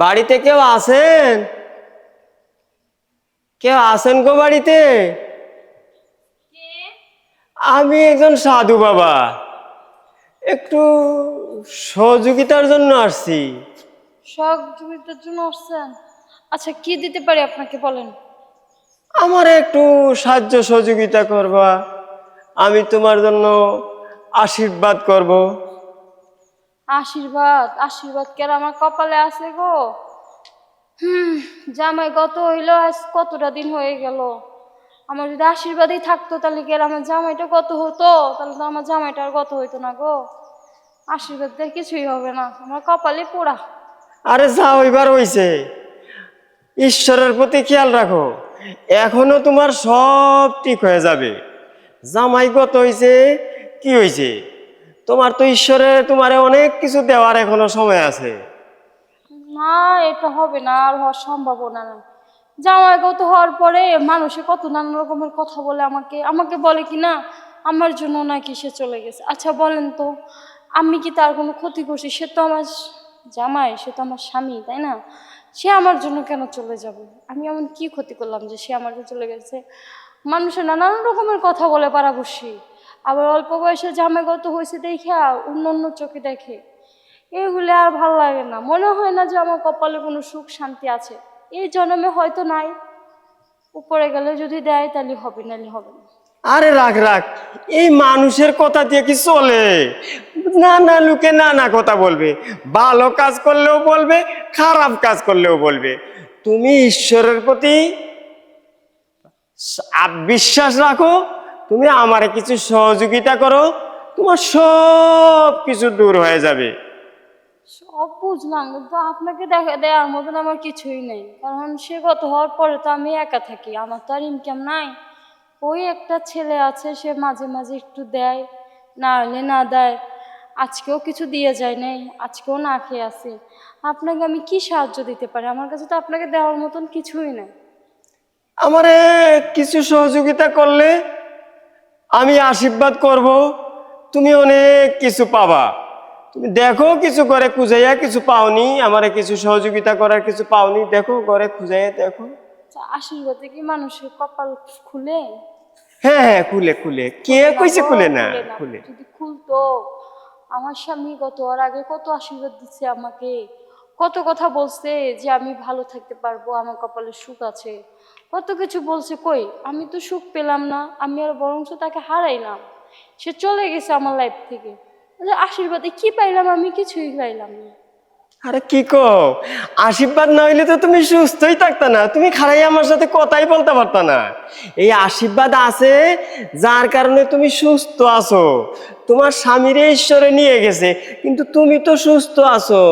বাড়িতে কেউ আছেন? কেউ আছেন গো বাড়িতে? আমি একজন সাধু বাবা। একটু সহযোগিতার জন্য আসছি। সহযোগিতার জন্য আসছেন? আচ্ছা কি দিতে পারি আপনাকে বলেন? আমার একটু সাহায্য সহযোগিতা করবা। আমি তোমার জন্য আশীর্বাদ করব। আশীর্বাদ আশীর্বাদ কে আমার কপালে আছে গো? হুম, জামাই গত হইল, আজ কতটা দিন হয়ে গেল। আমার যদি আশীর্বাদই থাকতো, তাহলে কি আমার জামাইটা কত হতো? তাহলে তো আমার জামাইটা আর কত হইতো না গো। আশীর্বাদ দিয়ে কিছুই হবে না, আমার কপালে পোড়া। আরে যা হইবার হইছে। ঈশ্বরের প্রতি খেয়াল রাখো, এখনও তোমার সব ঠিক হয়ে যাবে। জামাই কত হইছে, কি হইছে? তোমার তো ঈশ্বরের তোমারে অনেক কিছু দেওয়ার এখনও সময় আছে। না, এটা হবে না, আর হওয়ার সম্ভাবনা না জামাই গত হওয়ার পরে মানুষে কত নানা রকমের কথা বলে আমাকে। আমাকে বলে কি না, আমার জন্য নাকি সে চলে গেছে। আচ্ছা বলেন তো, আমি কি তার কোনো ক্ষতি করছি? সে তো আমার জামাই, সে তো আমার স্বামী, তাই না? সে আমার জন্য কেন চলে যাবে? আমি এমন কি ক্ষতি করলাম যে সে আমার চলে গেছে? মানুষের নানান রকমের কথা বলে পারা বসি আবার অল্প বয়সে জামাই গত হয়েছে দেখে অন্য অন্য চোখে দেখে। এগুলো আর ভালো লাগে না। মনে হয় না যে আমার কপালে কোনো সুখ শান্তি আছে। এই জন্মে হয়তো নাই। উপরে গেলে যদি দেয় তাহলে হবে, নাহলে হবে না। আরে রাখ রাখ এই মানুষের কথা দিয়ে কি চলে? না না লোকে না না কথা বলবে। ভালো কাজ করলেও বলবে, খারাপ কাজ করলেও বলবে। তুমি ঈশ্বরের প্রতি বিশ্বাস রাখো তুমি আমারে কিছু সহযোগিতা করো তোমার সব কিছু দূর হয়ে যাবে। সব বুঝলাম কিন্তু আপনাকে দেখা দেওয়ার মতন আমার কিছুই নেই। কারণ সে গত হওয়ার পরে তো আমি একা থাকি আমার তো আর ইনকাম নাই। ওই একটা ছেলে আছে সে মাঝে মাঝে একটু দেয় না হলে না দেয়। আজকেও কিছু দিয়ে যায় নাই আজকেও না খেয়ে আসি আপনাকে আমি কি সাহায্য দিতে পারি? আমার কাছে তো আপনাকে দেওয়ার মতন কিছুই নেই। আমারে কিছু সহযোগিতা করলে আমি আশীর্বাদ করব তুমি অনেক কিছু পাবা। তুমি দেখো কিছু করে খুঁজাইয়া কিছু পাওনি আমারে কিছু সহযোগিতা করার কিছু পাওনি দেখো ঘরে খুঁজাইয়া দেখো। আচ্ছা, আশীর্বাদে কি মানুষের কপাল খুলে? হ্যাঁ হ্যাঁ খুলে খুলে। কে কইছে খুলে না। খুলে যদি খুলতো আমার স্বামী গত আর আগে কত আশীর্বাদ দিচ্ছে আমাকে। কত কথা বলছে যে আমি ভালো থাকতে পারব, আমার কপালে সুখ আছে। কত কিছু বলছে, কই? আমি তো সুখ পেলাম না, আমি আর বরঞ্চ তাকে হারাইলাম সে চলে গেছে আমার লাইফ থেকে। আশীর্বাদে কি পাইলাম আমি? কিছুই পাইলাম না। আরে কি কো আশীর্বাদ না হইলে তো তুমি সুস্থই থাকতা না। তুমি খারাই আমার সাথে কথাই বলতে পারতা না। এই আশীর্বাদ আছে যার কারণে তুমি সুস্থ আছো। তোমার স্বামীরে ঈশ্বরে নিয়ে গেছে, কিন্তু তুমি তো সুস্থ আছো।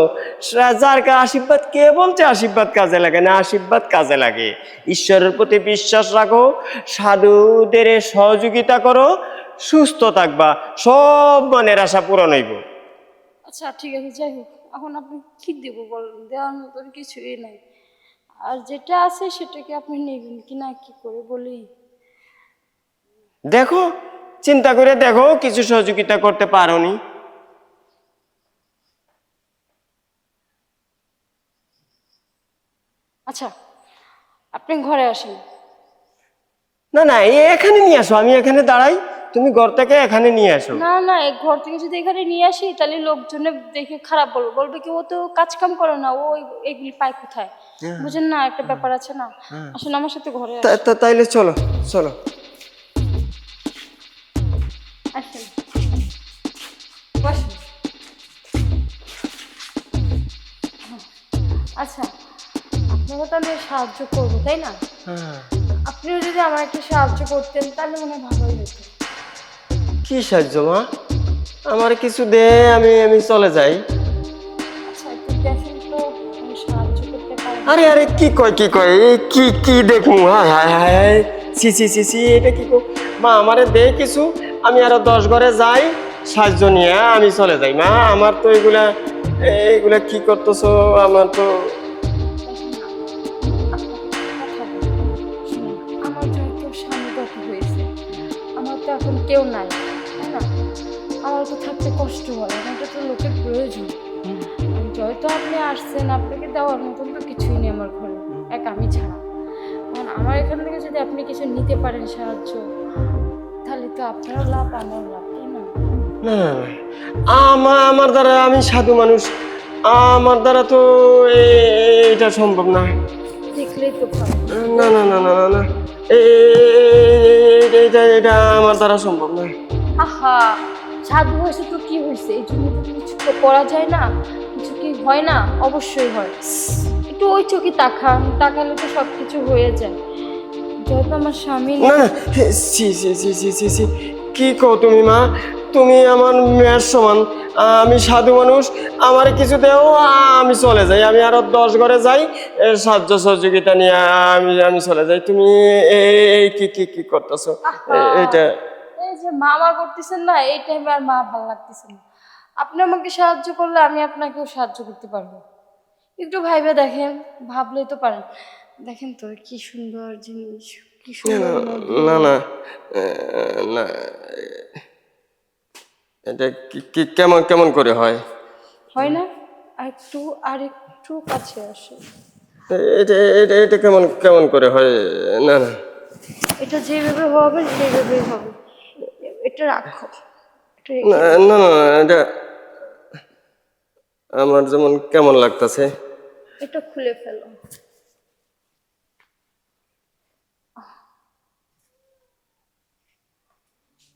যার আশীর্বাদ কে বলছে? আশীর্বাদ কাজে লাগে না? আশীর্বাদ কাজে লাগে। ঈশ্বরের প্রতি বিশ্বাস রাখো, সাধুদের সহযোগিতা করো, সুস্থ থাকবা। সব মনের আশা পূরণ হইব। আচ্ছা ঠিক আছে, যাই হোক। এখন আপনি কি দেব বলেন? দেওয়ার মতন কিছুই নাই। আর যেটা আছে সেটাকে আপনি নেবেন কি না কি করে বলি? দেখো চিন্তা করে দেখো কিছু সহযোগিতা করতে পারোনি। আচ্ছা আপনি ঘরে আসেন। না না এখানে নিয়ে আসো আমি এখানে দাঁড়াই। তুমি ঘর থেকে এখানে নিয়ে আসো। না না এই ঘর থেকে যদি এখানে নিয়ে আসি তাহলে লোকজনে দেখে খারাপ বলবে। বলবে কি ও তো কাজ কাম করে না ও এইগুলি পায় কোথায়? বুঝেন না একটা ব্যাপার আছে না। আসলে আমার সাথে ঘরে তাইলে চলো চলো। আসেন। বসেন। আচ্ছা আপনাকে তো আমি সাহায্য করব তাই না? আপনিও যদি আমার একটু সাহায্য করতেন তাহলে মনে হয় ভালোই হতো। কি সাহায্য মা? আমার কিছু দে আমি আমি চলে যাই। আচ্ছা দেখেন আরে আরে কি কয় কি কয়? এই কি কি দেখু হায় হায় হায় সি সি সি সি এটা কি মা আমারে দে কিছু আমি আরও দশ ঘরে যাই সাহায্য নিয়ে আমি চলে যাই। মা আমার তো এগুলা এইগুলা কি করতেছো? আমার তো আমার যেহেতু স্বামীগত হয়েছে আমার তো এখন কেউ নাই। তো থাকতে কষ্ট হয় আমার তো লোকের প্রয়োজন। আমি হয়তো আপনি আসছেন আপনাকে দেওয়ার মতন তো কিছুই নেই আমার ঘরে এক আমি ছাড়া। কারণ আমার এখান থেকে যদি আপনি কিছু নিতে পারেন সাহায্য তাহলে তো আপনারও লাভ আমার লাভ না? আমার আমার দ্বারা আমি সাধু মানুষ। আমার দ্বারা তো এটা সম্ভব না। দেখলেই তো না না না না না এটা এটা আমার দ্বারা সম্ভব না। আহা! সাধু হয়েছে তো কি হয়েছে? এই জন্য তো কিছু তো করা যায় না কিছু কি হয় না? অবশ্যই হয়। একটু ওই চোখে তাকান তাকালে তো সব কিছু হয়ে যায়। যেহেতু আমার স্বামী না। না সি সি সি সি সি সি কি কো তুমি মা? তুমি আমার মেয়ের সমান। আমি সাধু মানুষ আমার কিছু দেও আমি চলে যাই। আমি আরও দশ ঘরে যাই সাহায্য সহযোগিতা নিয়ে আমি আমি চলে যাই। তুমি এই কি কি কি করতেছো? এটা যে মামা করতেছেন না এই টাইমে আর মা ভালো লাগতেছে না। আপনি আমাকে সাহায্য করলে আমি আপনাকেও সাহায্য করতে পারব। একটু ভাইবে দেখেন ভাবলেই তো পারেন। দেখেন তো কি সুন্দর জিনিস কি সুন্দর নদী। না না না এটা কি কেমন কেমন করে হয়? হয় না? একটু আর একটু কাছে আসে এটা এটা এটা কেমন কেমন করে হয়? না না। এটা যেভাবে হবে সেইভাবেই হবে। এটা রাখো। না না এটা আমার যেমন কেমন লাগতেছে। এটা খুলে ফেলো।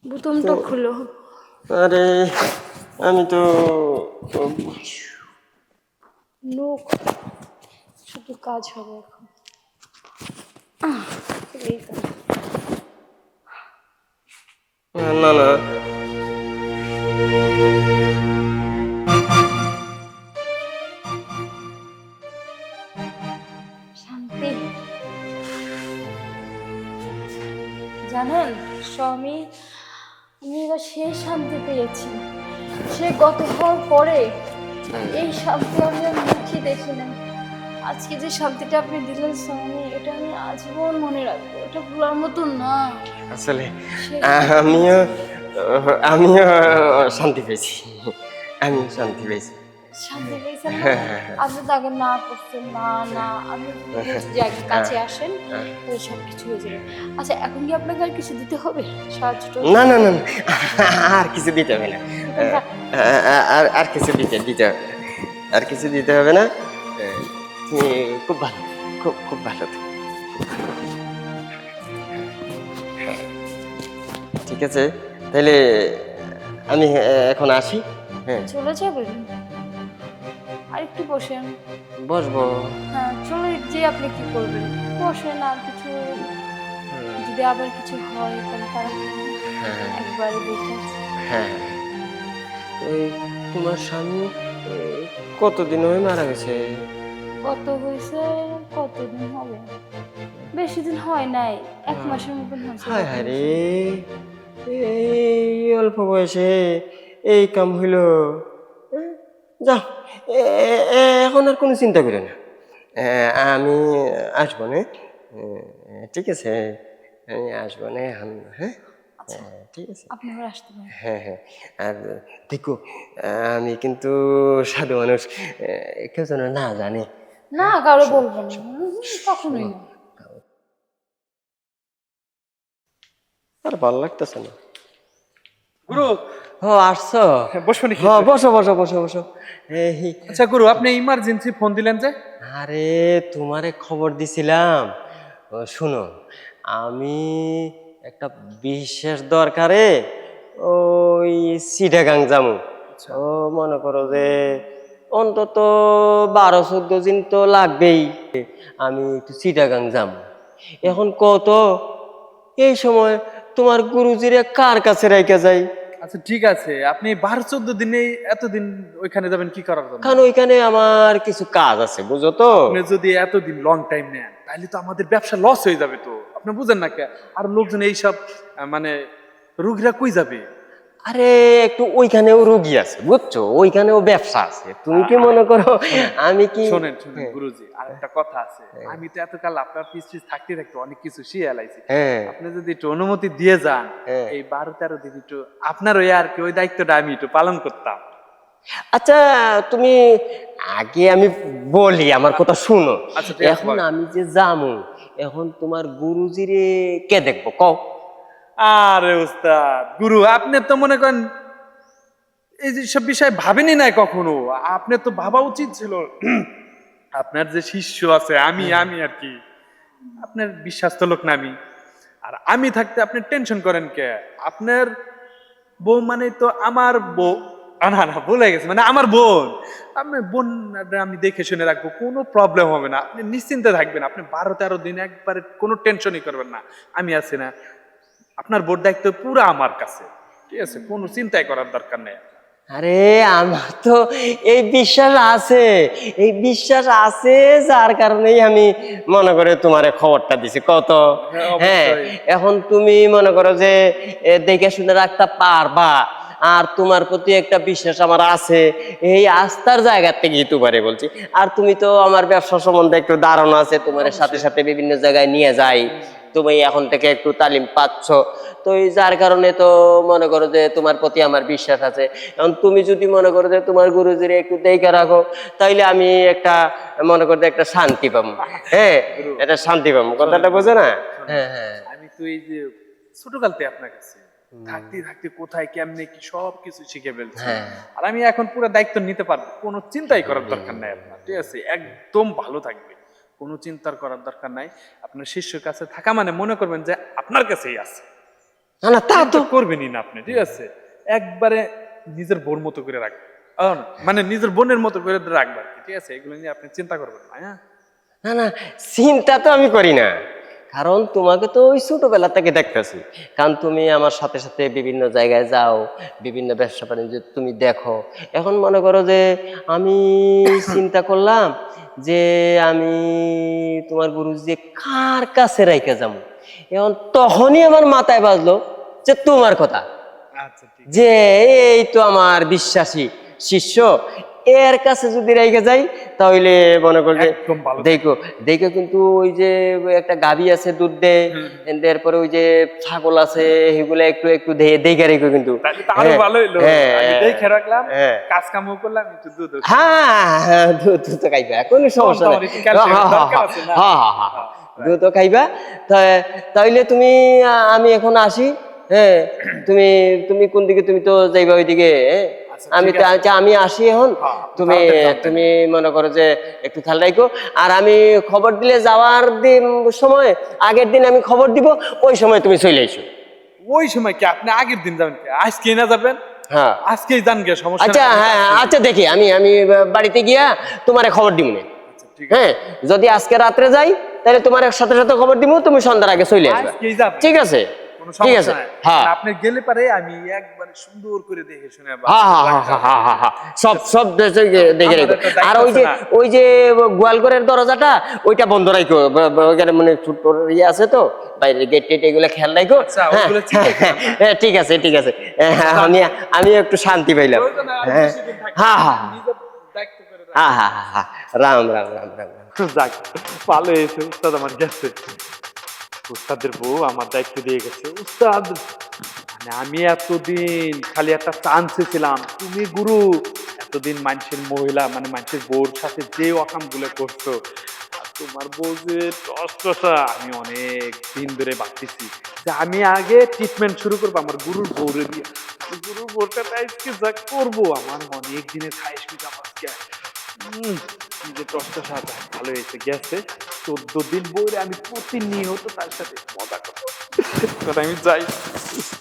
বুতমটা খুলো। আরে আমি তো নোক শুধু কাজ হবে এখন আহ, এই তো। না না। শান্তি। স্বামী, আমি এবার সেই শান্তি পেয়েছি। সে গত হওয়ার পরে এই শান্তি আমি আর মুখে দেখি না আজকে যে শান্তিটা আপনি দিলেন স্বামী, এটা আমি আজীবন মনে রাখব। এটা ভোলার মতন না। আসলে আমিও আমিও শান্তি পেয়েছি। আমি শান্তি পেয়েছি। শান্তি পেয়েছেন হ্যাঁ, হ্যাঁ, হ্যাঁ। আপনি তো না করছেন না না আমি বলছি কাছে আসেন। তাহলে সব কিছু হয়ে যাবে। আচ্ছা এখন কি আপনাকে আর কিছু দিতে হবে? সাহায্য না না না না, আর কিছু দিতে হবে না। আর আর কিছু দিতে দিতে হবে। আর কিছু দিতে হবে না? তুমি খুব ভালো খুব খুব ভালো। ঠিক আছে? তাহলে আমি এখন আসি। হ্যাঁ। চলে যাবেন? আর একটু বসেন। বসবো। হ্যাঁ চলে যে আপনি কি করবেন? বসেন আর কিছু যদি আবার কিছু হয় তাহলে তারা হ্যাঁ। একবারে দেখে হ্যাঁ। এই তোমার স্বামী কতদিন হয়ে মারা গেছে? কত হয়েছে? কতদিন হবে? বেশি দিন হয় নাই। এক মাসের মতন হয়েছে। হায় হায় রে। এই অল্প বয়সে এই কাম হইল এ- এ- এখন আর কোনো চিন্তা করি না। আমি আসব না। ঠিক আছে আমি আসব না হ্যাঁ? হ্যাঁ, ঠিক আছে। হ্যাঁ হ্যাঁ আর দেখো আমি কিন্তু সাধু মানুষ কেউ যেন না জানে। না কারও বলব না। কখনোই না। আর ভালো লাগতেছে না। গুরু ও আসছো। বসো নাকি হ্যাঁ বসো বসো বসো বসো। এই আচ্ছা গুরু আপনি ইমার্জেন্সি ফোন দিলেন যে? আরে তোমারে খবর দিছিলাম। ও, শুনো আমি একটা বিশেষ দরকারে ওই সিটাগাং যামু। ও মনে করো যে অন্তত বারো চোদ্দ দিন তো লাগবেই। আমি একটু সিটাগাং যাম। এখন কত? এই সময় তোমার গুরুজিরে কার কাছে রেখে যাই আচ্ছা ঠিক আছে। আপনি বারো চোদ্দ দিনে এতদিন ওইখানে যাবেন কি করার জন্য? কারণ ওইখানে আমার কিছু কাজ আছে বুঝো তো? আপনি যদি এতদিন লং টাইম নেন তাহলে তো আমাদের ব্যবসা লস হয়ে যাবে তো। আপনি বুঝেন না কে? আর লোকজন এইসব মানে রুগীরা কই যাবে? আরে একটু ওইখানেও রুগী আছে বুঝছ? ওইখানেও ব্যবসা আছে। তুমি কি মনে করো আমি কি শোনেন শোনেন গুরুজি আর একটা কথা আছে। আমি তো এতকাল আপনার পিস পিস থাকতে থাকতে অনেক কিছু শিয়ে এলাইছি হ্যাঁ। আপনি যদি একটু অনুমতি দিয়ে যান হ্যাঁ। এই বারো তেরো দিন একটু আপনার ওই আর কি ওই দায়িত্বটা আমি একটু পালন করতাম। আচ্ছা তুমি আগে আমি বলি আমার কথা শুনো। আচ্ছা, এখন আমি যে যামু এখন তোমার গুরুজিরে কে দেখব? কও। আরে উস্তাদ। গুরু আপনি তো মনে করেন এই যে সব বিষয় ভাবেনি নাই কখনো। আপনার তো ভাবা উচিত ছিল। আপনার যে শিষ্য আছে আমি আমি আর কি। আপনার বিশ্বাস্ত লোক না আমি। আর আমি থাকতে আপনি টেনশন করেন কে? আপনার বউ মানে তো আমার বউ। না না ভুলে গেছে। মানে আমার বোন। আপনার বোন আমি দেখে শুনে রাখব কোনো প্রবলেম হবে না। আপনি নিশ্চিন্তে থাকবেন। আপনি বারো তেরো দিন একবারে কোনো টেনশনই করবেন না। আমি আছি না। আপনার বোর্ড দায়িত্ব পুরো আমার কাছে। ঠিক আছে কোনো চিন্তাই করার দরকার নেই। আরে আমার তো এই বিশ্বাস আছে এই বিশ্বাস আছে যার কারণেই আমি মনে করে তোমারে খবরটা দিছি। কত? হ্যাঁ, হ্যাঁ এখন তুমি মনে করো যে দেখে শুনে রাখতে পারবা। আর তোমার প্রতি একটা বিশ্বাস আমার আছে এই আস্থার জায়গা থেকেই তোমারে বলছি। আর তুমি তো আমার ব্যবসা সম্বন্ধে একটু ধারণা আছে তোমার সাথে সাথে বিভিন্ন জায়গায় নিয়ে যাই। তুমি এখন থেকে একটু তালিম পাচ্ছ। তো এই যার কারণে তো মনে করো যে তোমার প্রতি আমার বিশ্বাস আছে। এখন তুমি যদি মনে করো যে তোমার গুরুজির একটু দেখে রাখো তাইলে আমি একটা মনে করতে একটা শান্তি পাবো। হ্যাঁ এটা শান্তি পাবো। কথাটা বোঝে না? হ্যাঁ হ্যাঁ। আমি তো এই যে ছোটকালতে আপনার কাছে থাকতে থাকতে কোথায় কেমনে কি সব কিছু শিখে ফেলছি। হ্যাঁ। আর আমি এখন পুরো দায়িত্ব নিতে পারব কোনো চিন্তাই করার দরকার নাই আপনার। ঠিক আছে? একদম ভালো থাকবে। কোনো চিন্তার করার দরকার নাই। আপনার শিষ্যের কাছে থাকা মানে মনে করবেন যে আপনার কাছেই আছে। না না তা তো তো করবেনই না আপনি ঠিক আছে? একবারে নিজের বোন মতো করে রাখবেন। মানে নিজের বোনের মতো করে রাখবেন ঠিক আছে? এগুলো নিয়ে আপনি চিন্তা করবেন না হ্যাঁ? না না চিন্তা তো আমি করি না। কারণ তোমাকে তো ওই ছোটবেলা থেকে দেখতেছি। কারণ তুমি আমার সাথে সাথে বিভিন্ন জায়গায় যাও বিভিন্ন ব্যবসা বাণিজ্য তুমি দেখো। এখন মনে করো যে আমি চিন্তা করলাম যে আমি তোমার গুরু যে কার কাছে রেখে যাব? এখন তখনই আমার মাথায় বাজলো যে তোমার কথা। আচ্ছা যে এই তো আমার বিশ্বাসী শিষ্য এর কাছে যদি রেখে যাই তাহলে মনে কর যে একদম ভালো। দেখো দেখো কিন্তু ওই যে একটা গাভী আছে দুধ দেয় এরপরে ওই যে ছাগল আছে এগুলো একটু একটু দেখে রেখো কিন্তু। হ্যাঁ, দুধ তো খাইবা কোনো সমস্যা নেই। হ্যাঁ, হ্যাঁ? হ্যাঁ। দুধ খাইবা। তাইলে তুমি আমি এখন আসি হ্যাঁ তুমি তুমি কোন দিকে তুমি তো যাইবা ওইদিকে হ্যাঁ? আচ্ছা, আমি আমি আসি এখন। হ্যাঁ, তুমি। তুমি মনে করো যে একটু খেয়াল রাখো। আর আমি খবর দিলে যাওয়ার দিন সময় আগের দিন আমি খবর দিব ওই সময় তুমি চলে এসো। ওই সময় কি আপনি আগের দিন যাবেন আজকে না যাবেন? হ্যাঁ। আজকেই যান সমস্যা আচ্ছা হ্যাঁ হ্যাঁ, আচ্ছা দেখি আমি আমি বাড়িতে গিয়া তোমারে খবর দিব না। আচ্ছা, ঠিক হ্যাঁ যদি আজকে রাত্রে যাই তাহলে তোমার সাথে সাথে খবর দিব তুমি সন্ধ্যার আগে চলে আসবে। ঠিক আছে? ঠিক আছে হ্যাঁ আপনি গেলে পারে আমি একবার সুন্দর করে দেখে শুনে আবার হ্যাঁ হ্যাঁ হ্যাঁ হ্যাঁ হ্যাঁ হ্যাঁ হ্যাঁ। সব সব দেখে আমাদের রাখো তো দায়িত্ব আর ওই যে ওই যে গোয়ালঘরের দরজাটা ওইটা বন্ধ রাখো ওইখানে মানে ছোট ইয়ে আছে তো বাইরে গেট টেট এগুলো খেয়াল রাখো আচ্ছা, হ্যাঁ, ঠিক আছে। হ্যাঁ, ঠিক আছে ঠিক আছে হ্যাঁ, আমি আমি একটু শান্তি পাইলাম হয়, হ্যাঁ। হ্যাঁ হ্যাঁ। হ্যাঁ হ্যাঁ হ্যাঁ হ্যাঁ রাম রাম রাম রাম রাম যাক ভালো হয়েছে উস্তাদ আমার গেছে উস্তাদের বউ আমার দায়িত্ব দিয়ে গেছে। উস্তাদ মানে আমি এতদিন খালি একটা চান্সে ছিলাম। তুমি গুরু। এতদিন মানুষের মহিলা মানে মানুষের বউর সাথে যে অকামগুলো করছ তোমার বউ যে টসটসা, আমি অনেক দিন ধরে ভাবতেছি যে আমি আগে ট্রিটমেন্ট শুরু করব আমার গুরুর বউরে দিয়ে। গুরুর বউটা আজকে যা করব, আমার অনেক দিনের খাইস আজকে। যে টসটা সাজা ভালো হয়েছে, গেছে। চোদ্দ দিন বইরে আমি প্রতিনিয়ত তার সাথে মজা করব। আমি যাই।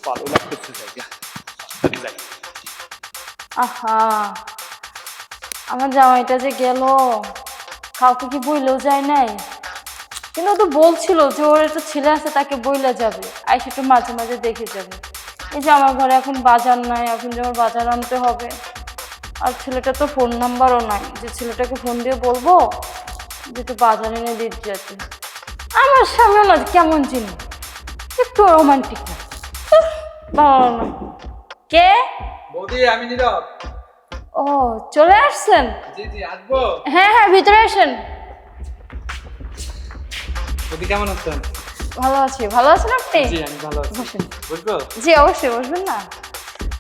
ভালো লাগতেছে যাই। আহা আমার জামাইটা যে গেল কাউকে কি বইলেও যায় নাই? কিন্তু ও তো বলছিল যে ওর একটা ছেলে আছে তাকে বইলে যাবে। আইসে একটু মাঝে মাঝে দেখে যাবে। এই যে আমার ঘরে এখন বাজার নাই এখন যে আমার বাজার আনতে হবে। আর ছেলেটা তো ফোন নাম্বারও নাই। যে ছেলেটাকে ফোন দিয়ে বলব যে একটু বাজার এনে দিতে যেতে আমার সামনে না কেমন জিনিস একটু রোমান্টিক না। না কে? বৌদি আমি নীরব। ও চলে আসছেন জি জি আসব। হ্যাঁ হ্যাঁ ভিতরে আসেন। বৌদি কেমন আছেন? ভালো আছি। ভালো আছেন আপনি? জি আমি ভালো আছি। বসেন। বুঝব জি অবশ্যই বসবেন না।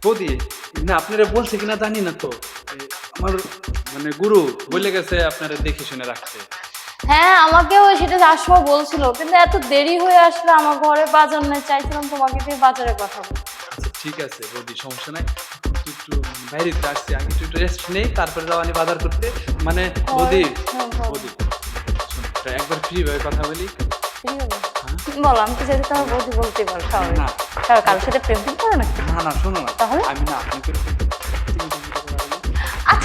বৌদি না আপনারা বলছে কিনা জানি না তো। আমার মানে গুরু বলে গেছে আপনারা দেখে শুনে রাখতে হ্যাঁ আমাকেও সেটা আসব বলছিল কিন্তু এত দেরি হয়ে আসলে আমার ঘরে বাজার নেই চাইছিলাম তোমাকে দিয়ে বাজারে পাঠাবো। আচ্ছা ঠিক আছে বৌদি সমস্যা নাই। একটু বাইরে তো আসছি আগে একটু রেস্ট নেই তারপরে যাওয়ানি বাজার করতে। মানে বৌদি হ্যাঁ, বৌদি একবার ফ্রি ভাবে কথা বলি। বলো আমি তো যেতে তোমার বৌদি বলতে পারো না। কারও কারোর সাথে প্রেম করো নাকি? না না শোনো না। তাহলে? আমি না আপনাকে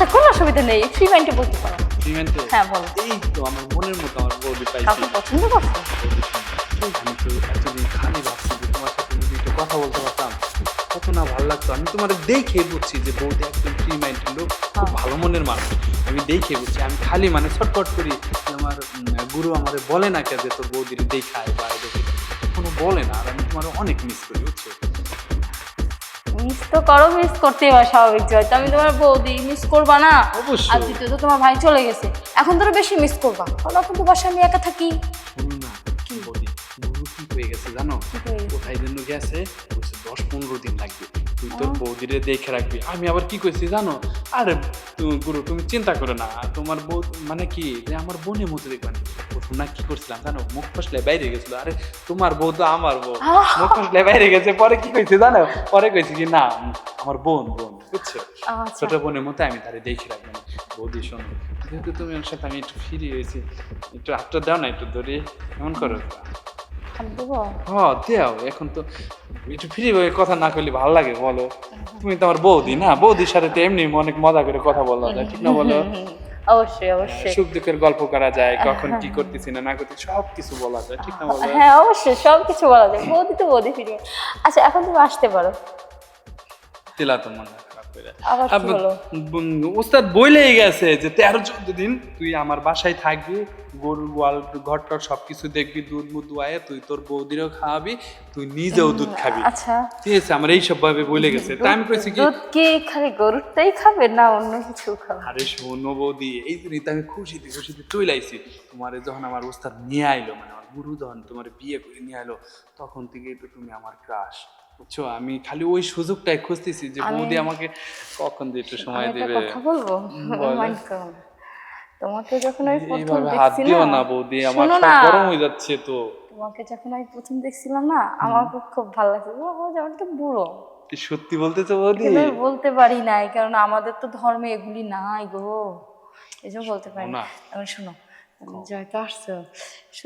আচ্ছা কোনো অসুবিধা নেই ফ্রি মাইন্ডে বলতে পারো। সিমেন্টে হ্যাঁ, বলো। এই তো আমার মনের মতো আমার বৌদি পাইছি কাউকে পছন্দ করছ? আমি তো এতদিন খালি ভাবছি যে তোমার সাথে যদি একটু কথা বলতে পারতাম কত না ভালো লাগতো। আমি তোমার দেখে বুঝছি যে বৌদি একদম ফ্রি মাইন্ড লোক খুব ভালো মনের মানুষ। আমি দেখে বুঝছি আমি খালি মানে ছটফট করি। আমার গুরু আমার বলে না কে যে তোর বৌদির দেখায় বা দেখে কোনো বলে না আর আমি তোমার অনেক মিস করি বুঝছ? মিস তো করো মিস করতেই হয় স্বাভাবিক জয়তো আমি তোমার বৌদি মিস করবা না? অবশ্যই। আর দ্বিতীয়ত তোমার ভাই চলে গেছে। এখন তো আরও বেশি মিস করবা। কারণ এখন তো বাসায় আমি একা থাকি। না কি গুরু কি হয়ে গেছে জানো? কোথায় জন্য গেছে দশ পনেরো দিন লাগবে। তুই তোর বৌদিরে দেখে রাখবি। আমি আবার কি কইছি জানো? আরে তুমি গুরু তুমি চিন্তা করো না। তোমার বউ মানে কি যে আমার বোনের মতো দেখবেন না। কি করছিলাম জানো? মুখ ফসলে বাইরে গেছিল। আরে তোমার বউ তো আমার বউ। মুখ ফসলে বাইরে গেছে পরে কি কইছে জানো? পরে কইছে কি না আমার বোন বোন। বুঝছ? আচ্ছা। ছোট বোনের মতো আমি তারে দেখে রাখব না। বৌদি শোনো যেহেতু তুমি ওর সাথে আমি একটু ফিরে হয়েছি একটু আটটা দাও না একটু ধরে। এমন করো। খালি দেবো? হ দেও। এখন তো একটু ফ্রি ভাবে কথা না করলে ভালো লাগে বলো। তুমি তোমার বৌদি না বৌদির সাথে তো এমনি অনেক মজা করে কথা বলা যায় ঠিক না বলো? অবশ্যই অবশ্যই। সুখ দুঃখের গল্প করা যায় কখন কি করতেছি না না করতে সব কিছু বলা যায় ঠিক না বলো? হ্যাঁ অবশ্যই সব কিছু বলা যায়। বৌদি তো বৌদি ফিরে আচ্ছা এখন তুমি আসতে পারো। তিলা তো মনে হয়। খারাপ করে। ওস্তাদ বইলেই গেছে যে তেরো চোদ্দ দিন তুই আমার বাসায় থাকবি গরুর গোয়াল ঘর টর সবকিছু দেখবি দুধ মুধ দুয়ায়ে তুই তোর বৌদিরও খাওয়াবি তুই নিজেও দুধ খাবি। আচ্ছা। ঠিক আছে আমার এইসব ভাবে বলে গেছে। তাই আমি কইছি কি দুধ কি খালি গরুরটাই খাবে না অন্য কিছু খাবে? আরে শোনো বৌদি এই জন্যই তো আমি খুশিতে খুশিতে চলে আইছি তোমার যখন আমার ওস্তাদ নিয়ে আইলো মানে আমার গুরু যখন তোমার বিয়ে করে নিয়ে আইলো তখন থেকেই তো তুমি আমার ক্রাশ বুঝছ আমি খালি ওই সুযোগটাই খুঁজতেছি যে বৌদি আমাকে কখন যে একটু সময় দেবে। কথা বলব? মাইন্ড করো তোমাকে যখন আমি প্রথম না বৌদি আমার গরম হয়ে যাচ্ছে তো। তোমাকে যখন আমি প্রথম দেখছিলাম না আমার খুব খুব ভালো লাগছে। ও যেমন তো বুড়ো। সত্যি বলতেছো বৌদি? বলতে পারি নাই কারণ আমাদের তো ধর্মে এগুলি নাই গো। এই জন্য বলতে পারি না। না। এখন শোনো জয়তো আসছো।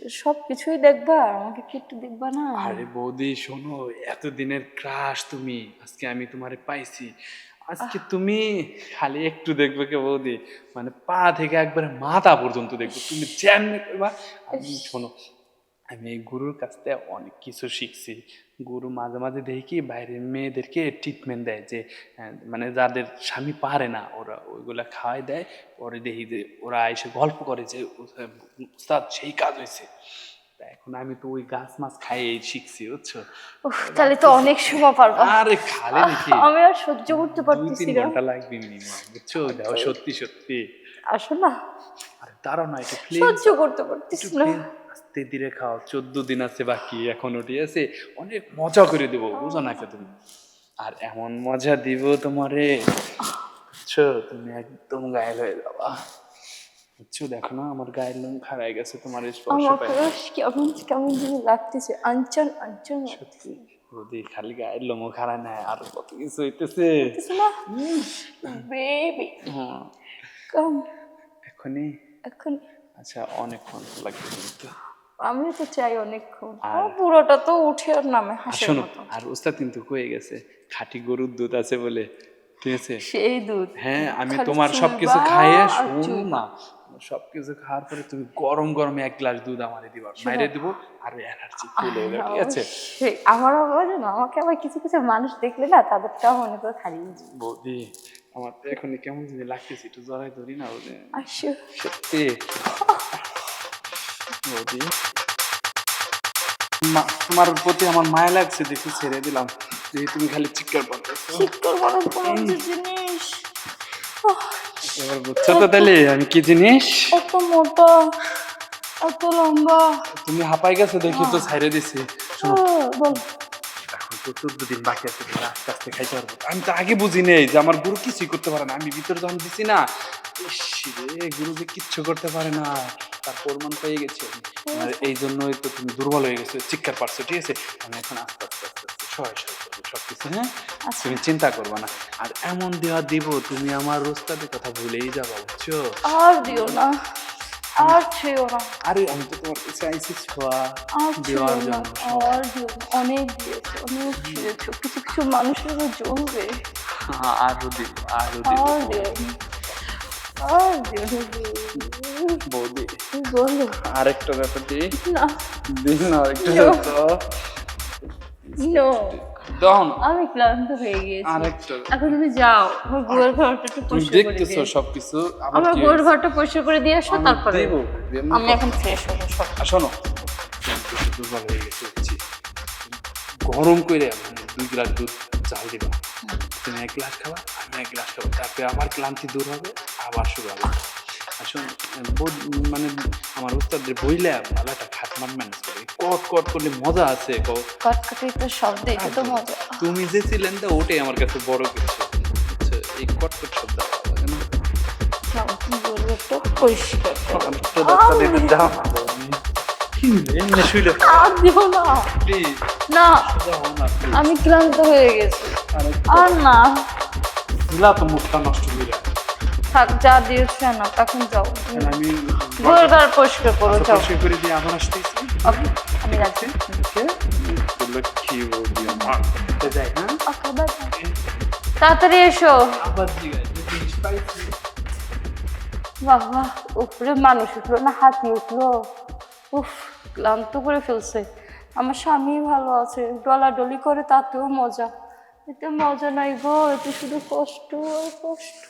সব কিছুই দেখবা আমাকে কি একটু দেখবা না? আরে বৌদি শোনো এতদিনের ক্রাশ তুমি আজকে আমি তোমারে পাইছি। আজকে তুমি খালি একটু দেখবে কে বৌদি? মানে পা থেকে একবারে মাথা পর্যন্ত দেখবে। তুমি যেমনি করবা। আমি শোনো আমি এই গুরুর কাছ থেকে অনেক কিছু শিখছি। গুরু মাঝে মাঝে দেখি কি বাইরের মেয়েদেরকে ট্রিটমেন্ট দেয় যে মানে যাদের স্বামী পারে না ওরা ওইগুলা খাওয়াই দেয়। পরে দেখি যে ওরা এসে গল্প করে যে উস্তাদ সেই কাজ হয়েছে এখন আমি তো ওই গাছ মাছ খাই শিখছি বুঝছ? তাহলে তো অনেক সময় পারবা। আরে খালে নাকি? আমি আর সহ্য করতে পারতেছি তিন না। ঘণ্টা লাগবে মিনিমাম বুঝছ? দাও সত্যি সত্যি। আসো না। দাঁড়াও না একটু প্লিজ সহ্য করতে পারতেছি না। আস্তে ধীরে খাও চোদ্দ দিন আছে বাকি এখনও ঠিক আছে অনেক মজা করে দেবো বুঝো না কে তুমি। আর এমন মজা দিব তোমারে বুঝছ? তুমি একদম গায়েল হয়ে যাবা। বুঝছ? দেখো না আমার গায়ের লোম খারাই গেছে তোমার স্পর্শ আমার ক্রাশ কেমন কেমন যেন লাগতেছে। আঞ্চল আঞ্চল সত্যি রোদি খালি গায়ের লোমও খারায় না আর কত কিছু হইতেছে। বেবি হ্যাঁ। কাম এখনই এখন আচ্ছা অনেকক্ষণ লাগবে কিন্তু। আমিও তো চাই অনেকক্ষণ। পুরোটা তো উঠে ওর নামে আর হাসির শোনো মতো। আর ওস্তাদ কিন্তু কয়ে গেছে খাঁটি গরুর দুধ আছে বলে। ঠিক আছে? সেই দুধ। হ্যাঁ আমি খালি তোমার সবকিছু চুলবা খাইয়ে আর শোনো চুলবা। না সবকিছু খাওয়ার পরে তুমি গরম গরমে এক গ্লাস দুধ আমারে দিবা। মাইরে দিব আর এনার্জি ফুল হয়ে যাবে ঠিক আছে? অবশ্যই। আমার আবার জানো আমাকে আবার কিছু কিছু মানুষ দেখলে না তাদেরটাও মনে করে হারিয়ে যায় বৌদি আমার তো এখনই কেমন জানি লাগতেছে একটু জড়াই ধরি না সত্যি? বৌদি। তোমার প্রতি আমার মায়া লাগছে দেখি ছেড়ে দিলাম। দেখি তুমি খালি চিৎকার ঠিক করব না জিনিস। এবার বুঝছ তো তাহলে আমি কি জিনিস? এত মোটা এত লম্বা। তুমি হাঁপাই গেছো দেখি তো ছাইরে দিছি। শোনো। আহ, বল। তো চোদ্দ দিন বাকি আছে তোমার আস্তে আস্তে খাইতে পারব। আমি তো আগে বুঝি নেই যে আমার গুরু কিছুই করতে পারে না। আমি ভিতরে যখন দিছি না রে গুরু যে কিচ্ছু করতে পারে না। তার প্রমাণ পেয়ে গেছে আর এই জন্যই তো তুমি দুর্বল হয়ে গেছো চিৎকার পারছ ঠিক আছে? আমি এখন আস্তে আস্তে আস্তে আস্তে সহায় সহায় করব সব কিছু হ্যাঁ? আচ্ছা। তুমি চিন্তা করবে না। আর এমন দেওয়া দিব তুমি আমার রোস্তাদের কথা ভুলেই যাবা বুঝছ? আর দিও না। আর ছেও না আরে আমি তো তোমার কাছে আইসি ছোঁয়া। দেওয়ার জন্য। আর অনেক দিয়েছে অনেক দিয়েছ। কিছু কিছু মানুষের জ্বলবে। হ্যাঁ, আরও দিব আরও আর আর দিও বৌদি। বলো। আরেকটা ব্যাপার দিই না। দিন আরেকটা ব্যাপার। নো আমি ক্লান্ত হয়ে গিয়েছি। আরেকটা। এখন তুমি যাও আমার গোয়ার ঘরটা একটু পরিষ্কার করে দেখতেছো সবকিছু আমার গোয়ার ঘরটা পরিষ্কার করে দিয়ে আসো তারপরে আমি এখন ফ্রেশ হব সব। শোনো। দুর্বল হয়ে গেছে গরম করে মানে দুই গ্লাস দুধ চাল দিবা। তুমি এক গ্লাস খাবা আমি এক গ্লাস খাব। তারপরে আমার ক্লান্তি দূর হবে আবার শুরু হবে। মানে আমার উস্তাদের বইলে ম্যানেজ করে কট কট করলে মজা আছে কটকটি তো শব্দ এটা তো মজা। তুমি যে ছিলেন তো ওটাই আমার কাছে বড় কিছু। বুঝছ? এই কটকট শব্দ। না? বলবে একটু পরিষ্কার আমি ক্লান্ত হয়ে গেছি। আর না। দিলা তো মুখটা নষ্ট থাক যা দিয়েছে না এখন যাও। আমি গোয়ার ঘর পরিষ্কার করো যাও। পরিষ্কার করে দিয়ে আবার আসতেছি। ওকে আমি রাখছি। বলল কি বৌদি আমার তো যাই হ্যাঁ? ওকে বাই তাড়াতাড়ি এসো। আবার বাহ বাহ উপরে মানুষ উঠল না হাতি উঠল। উফ ক্লান্ত করে ফেলছে। আমার স্বামী ভালো আছে ডলাডলি করে তাতেও মজা। এতে মজা নাই গো এতে শুধু কষ্ট আর কষ্ট।